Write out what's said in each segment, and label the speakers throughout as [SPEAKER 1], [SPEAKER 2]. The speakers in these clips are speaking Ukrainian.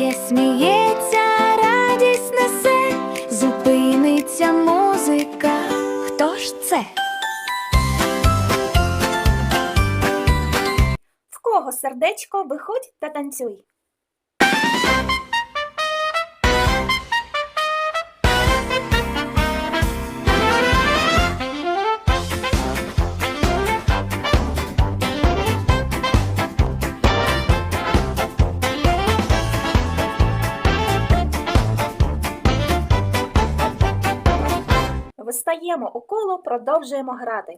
[SPEAKER 1] кружляє, сміється, радість несе, зупиниться музика. Хто ж це?
[SPEAKER 2] В кого сердечко, виходь та танцюй. Вистаємо у коло, продовжуємо грати.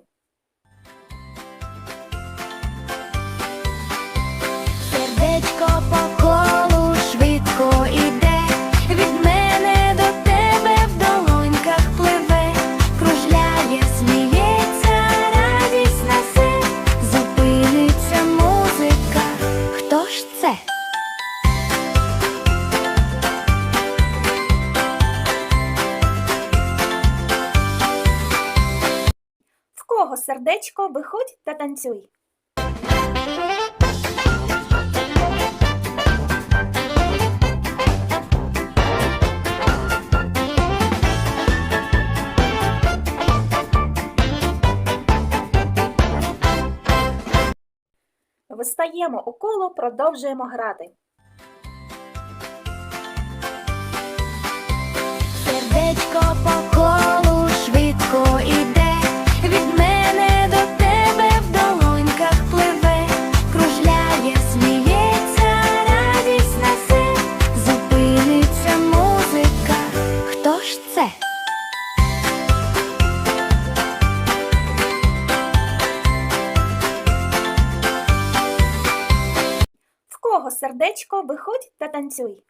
[SPEAKER 2] Кого сердечко, виходь та танцюй. Вистаємо у коло, продовжуємо грати. Кого сердечко, виходь та танцюй.